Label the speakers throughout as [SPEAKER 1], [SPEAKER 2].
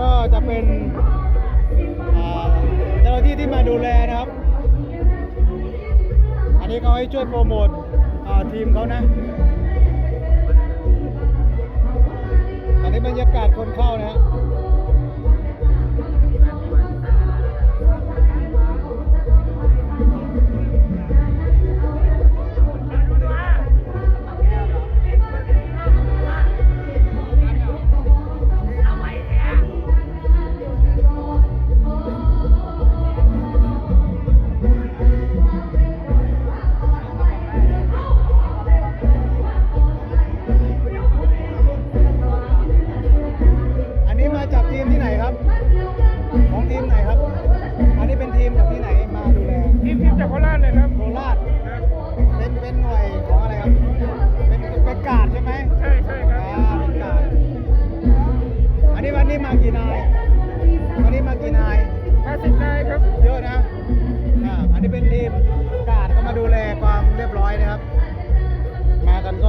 [SPEAKER 1] ก็จะเป็นเจ้าหน้าที่ที่มาดูแลนะครับ อันนี้เขาให้ช่วยโปรโมททีมเขานะ อันนี้บรรยากาศคนเข้านะฮะ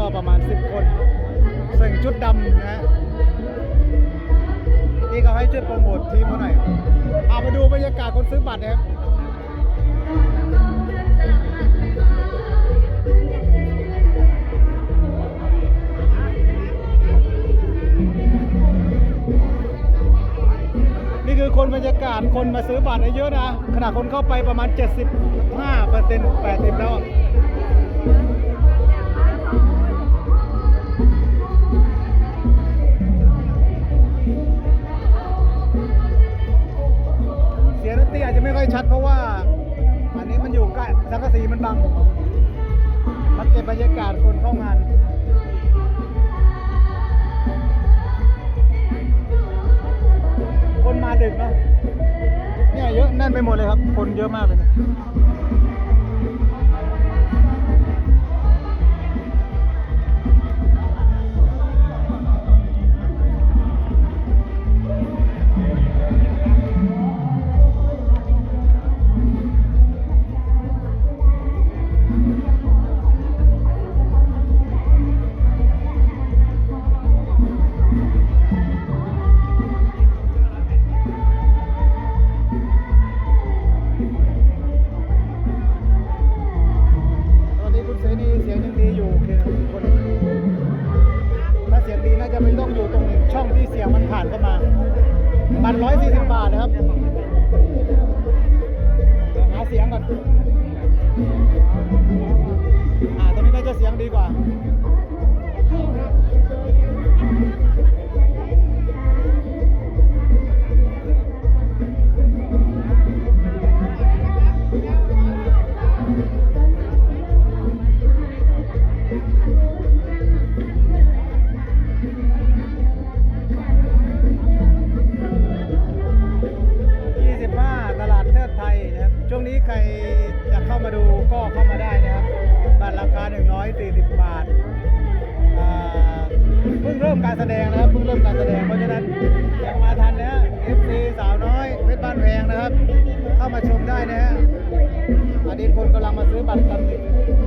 [SPEAKER 1] ก็ป
[SPEAKER 2] ระ
[SPEAKER 1] มาณ 10 คนใส่ชุดดำนะฮะนี่เขาให้ช่วยโปรโมททีมเขาหน่อยเอามาดูบรรยากาศคนซื้อบัตรนะครับนี่คือคนบรรยากาศคนมาซื้อบัตรเยอะนะ ขนาดคนเข้าไปประมาณ 75เปอร์เซ็นต์80แล้ว ดเพราะว่าอันนี้มันอยู่ใกล้สังกะสีมันบัง มันเก็บบรรยากาศคนเข้างานคนมาดึกเนาะเนี่ยเยอะแน่นไปหมดเลยครับ คนเยอะมากเลยนะ บัตรร้อยสี่สิบบาทนะครับหาเสียงก่อนอ่าตอนนี้น่าจะเสียงดีกว่า นี้คนกำลังมาซื้อบัตรกัน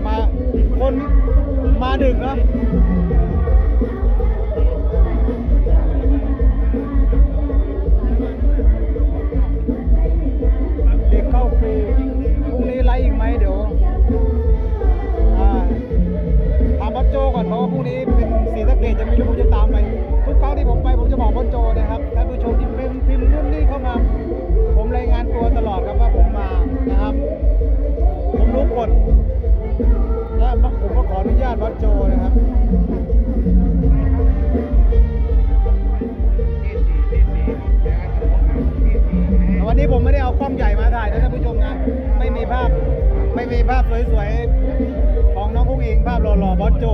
[SPEAKER 1] มาคนมาดึกนะ พสวยๆ ของน้องกุ้งอิงภาพหล่อๆบอสโจ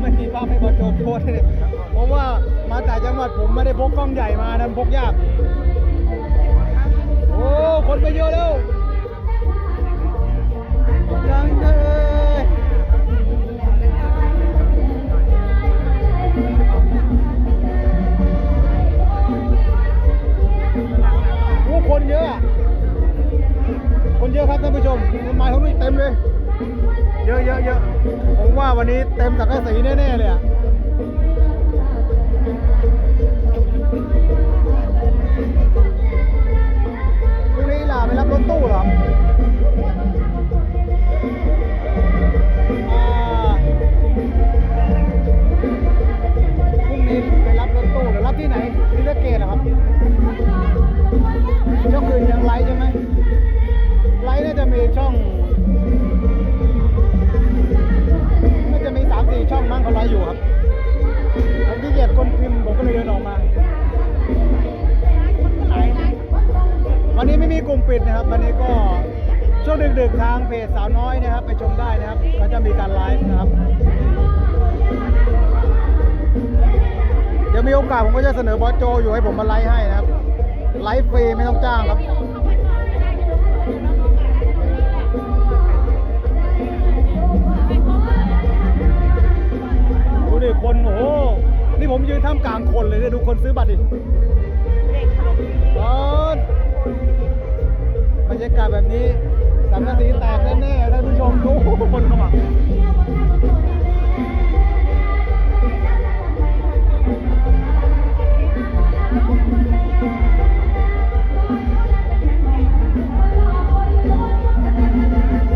[SPEAKER 1] ไม่มีภาพให้บอสโจโพสเลยเพราะว่ามาแต่จังหวัดผมไม่ได้พกกล้องใหญ่มานะพกยากโอ้คนไปเยอะแล้วยังเลยโอ้คนเยอะ ยอะครับท่านผู้ชมต้นไม้เขานี่เต็มเลย เยอะเยอะเยอะผมว่าวันนี้เต็มสังกะสีแน่ๆเลยอะพรุ่งนี้ล่ะไปรับรถตู้เหรอพรุ่งนี้ไปรับรถตู้หรือรับที่ไหนที่ตะเกียรครับางเพจสาวน้อยนะครับไปชมได้นะครับก็จะมีการไลฟ์นะครับเดี๋ยวมีโอกาสผมก็จะเสนอบอสโจอยู่ให้ผมมาไลฟ์ให้นะครับ ไลฟ์ฟรีไม่ต้องจ้างครับดูดิคนโอ้โหนี่ผมยืนท่ามกลางคนเลยเนี่ยดูคนซื้อบัตรดิรถบรรยากาศแบบนี้ สังกะสีแตกแน่ๆท่านผู้ชมดูคนเข้ามา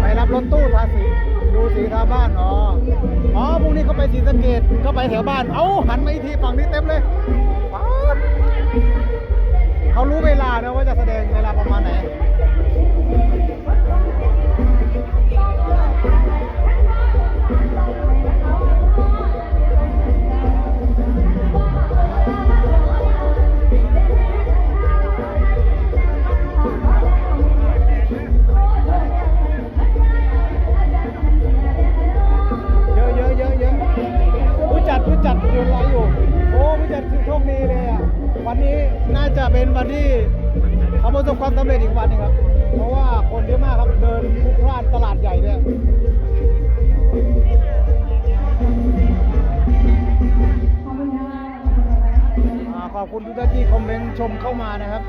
[SPEAKER 1] ไปรับรถตู้ทาสีดูสีทาบ้านอ๋ออ๋อพรุ่งนี้เขาไปศรีสะเกดก็ไปแถวบ้าน เอ้าหันมาอีกทีฝั่งนี้เต็มเลย ประสบความสำเร็จอีกวันนึงครับ เพราะว่าคนเยอะมากครับเดินพลุกพล่านตลาดใหญ่ด้วยอ่าขอบคุณทุกท่านที่คอมเมนต์ชมเข้ามานะครับ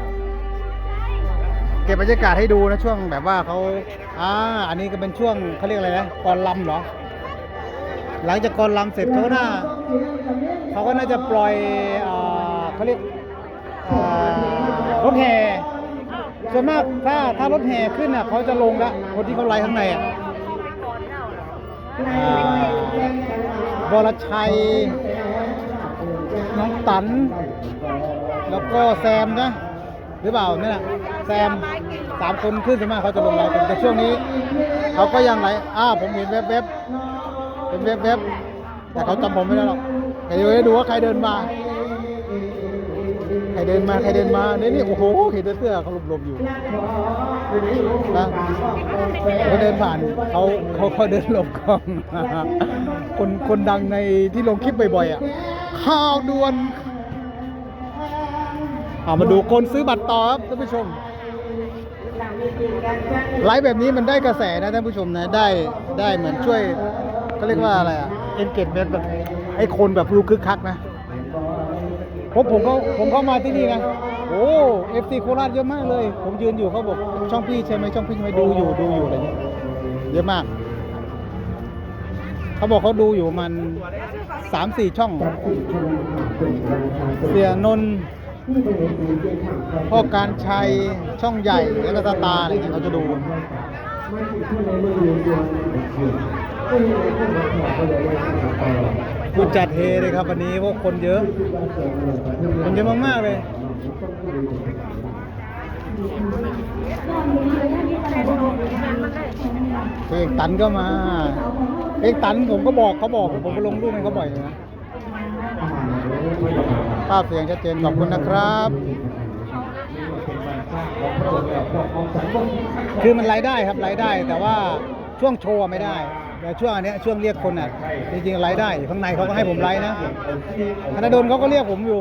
[SPEAKER 1] เก็บบรรยากาศให้ดูนะช่วงแบบว่าเขาอ่าอันนี้ก็เป็นช่วงเขาเรียกอะไรนะกรลำเหรอหลังจากกรลำเสร็จเขาก็น่าเขาก็น่าจะปล่อยอ่าเขาเรียกอ่ารถแห่ ส่วนมากถ้าถ้ารถแห่ขึ้นอะเขาจะลงละคนที่เขาไล่ข้างในอะอ่าวรชัย น้องตัน แล้วก็แซมนะหรือเปล่านี่นแหละแซมสามคนขึ้นส่วนมากเขาจะลงไลน์กันแต่ช่วงนี้เขาก็ยังไลฟ์อ้าวผมเห็นแวบๆเป็นเว็บเว็บแต่เขาจำผมไม่ได้หรอกแต่เดี๋ยวให้ดูว่าใครเดินมาใคร เดินมาใครเดินมาเนี่ยนี่โอ้โหเห็นเสื้อเขาหลบๆอยู่นะเขาเดินผ่านเขาเขาเขาเดินหลบกล้องคนคนดังในที่ลงคลิปบ่อยๆอะข่าวด่วนเอามาดูคนซื้อบัตรต่อครับท่านผู้ชมไลฟ์แบบนี้มันได้กระแสนะท่านผู้ชมนะได้ได้เหมือนช่วยเขาเรียกว่าอะไรอะเอนเกจเมนต์แบบให้คนแบบรู้คึกคักนะ ผมผมเขาผมเข้ามาที่นี่นะโอ้เอฟซีโคราชเยอะมากเลย ผมยืนอยู่เขาบอกช่องพี่ใช่ไหมช่องพี่ใช่ไหมดูอยู่ดูอยู่อะไรเงี้ยเยอะมาก เขาบอกเขาดูอยู่มันสามสี่ช่อง เสียนนท์พ่อการชัยช่องใหญ่แล้วก็ตาร์อะไรเงี้ยเขาจะดู ผู้จัดเฮเลยครับวันนี้พราะคนเยอะ คนเยอะมากๆเลยเพลงตันก็มาเพลงตันผมก็บอกเขาบอกผมก็ลงรูปให้เขาบ่อยนะภาพเสียงชัดเจนขอบคุณนะครับ คือมันรายได้ครับรายได้ แต่ว่าช่วงโชว์ไม่ได้แต่ช่วงอันเนี้ยช่วงเรียกคนอะจริงๆรายได้ข้างในเขาก็ให้ผมไลฟ์นะธนาดลเขาก็เรียกผมอยู่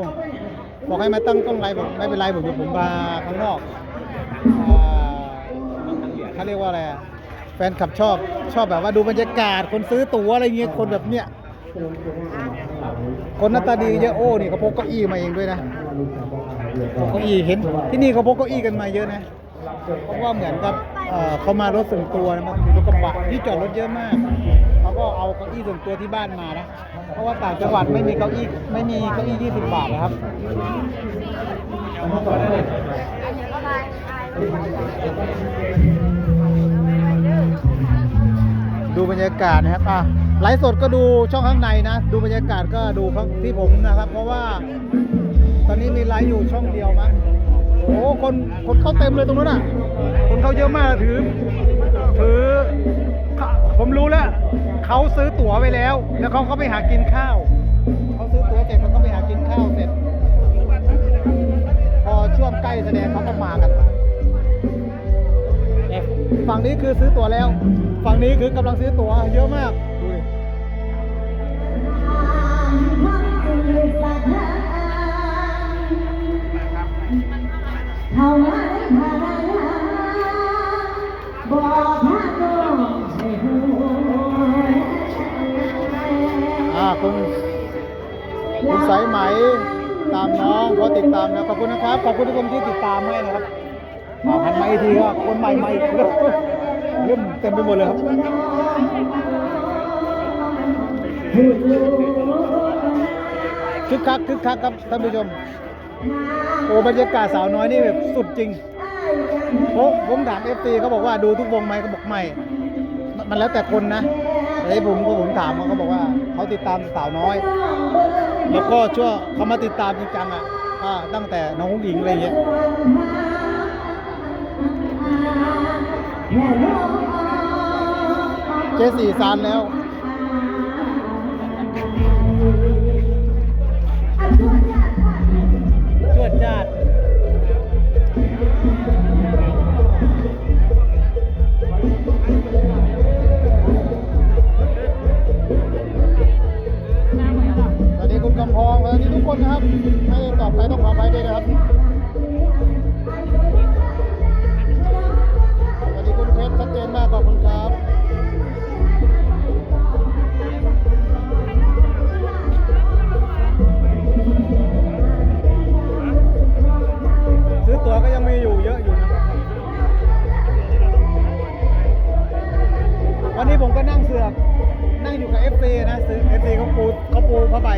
[SPEAKER 1] บอกให้มาตั้งกล้องไลฟ์บอกไม่เป็นไรผมอยู่ผมมาข้างนอกเขาเรียกว่าอะไรแฟนคลับชอบชอบแบบว่าดูบรรยากาศคนซื้อตั๋วอะไรเงี้ยคนแบบเนี้ยคนหน้าตาดีเยอะโอ้นี่เขาพกเก้าอี้มาเองด้วยนะ เก้าอี้เห็นที่นี่เขาพกเก้าอี้กันมาเยอะนะเพราะว่าเหมือนกับเขามารถส่วนตัวนะมันรถกระบะที่จอดรถเยอะมากเขาก็เอาเก้าอี้ส่วนตัวที่บ้านมานะเพราะว่าต่างจังหวัดไม่มีเก้าอี้ไม่มีเก้าอี้20บบาทนะครับดูบรรยากาศนะครับอะไลฟ์สดก็ดูช่องข้างในนะ ดูบรรยากาศก็ดูที่ผมนะครับ เพราะว่า ตอนนี้มีไลฟ์อยู่ช่องเดียวมั้งโอ้คนคนเข้าเต็มเลยตรงนั้นอะ คนเข้าเยอะมากถือถือ ผมรู้แล้วเขาซื้อตั๋วไปแล้ว แล้วเขาเขาไปหากินข้าวเขาซื้อตั๋วเสร็จเขาก็ไปหากินข้าวเสร็จ พอช่วงใกล้แสดงเขาก็มากันฝั่งนี้คือซื้อตั๋วแล้ว ฝั่งนี้คือกำลังซื้อตั๋วเยอะมาก
[SPEAKER 3] เขาว่าได้พาบอกพาโกให้หู
[SPEAKER 1] อ่าคุณคุณสายไหมตามน้องเขาติดตามนะขอบคุณนะครับ ขอบคุณทุกคนที่ติดตามให้นะครับอ่าหันมาอีกทีก็คนใหม่มาอีกเริ่มเริ่มเต็มไปหมดเลยครับคึกคักคึกคักครับท่านผู้ชม โอ้บรรยากาศสาวน้อยนี่แบบสุดจริงผมผมถามเอฟซีเขาบอกว่าดูทุกวงไหมเขาบอกไม่ มันแล้วแต่คนนะแต่ที่ผมก็ผมถามเขาเขาบอกว่าเขาติดตามสาวน้อย แล้วก็ช่วงเขามาติดตามจริงจังอะตั้งแต่น้องหญิงอะไรเงี้ยเจสี่ซานแล้ว คนนะครับไม่ตอบใครต้องขอไปด้วยนะครับสวัสดีคุณเพชรชัดเจนมากขอบคุณครับซื้อตั๋วก็ยังมีอยู่เยอะอยู่นะวันนี้ผมก็นั่งเสือกนั่งอยู่กับ FC นะซื้อ FC เขาปูเขาปูผ้าใบ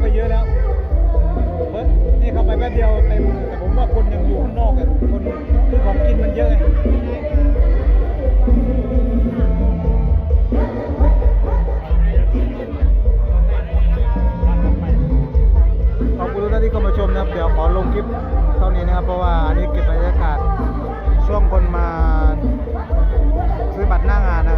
[SPEAKER 1] ไปเยอะแล้วเฮ้ยนี่เข้าไปแป๊บเดียวเต็มแต่ผมว่าคนยังอยู่ข้างนอกอะคนคือของกินมันเยอะไงขอบคุณทุกท่านที่เข้ามาชมนะครับเดี๋ยวขอลงคลิปเท่านี้นะครับ เพราะว่าอันนี้เก็บบรรยากาศช่วงคนมาซื้อบัตรหน้างานนะครับ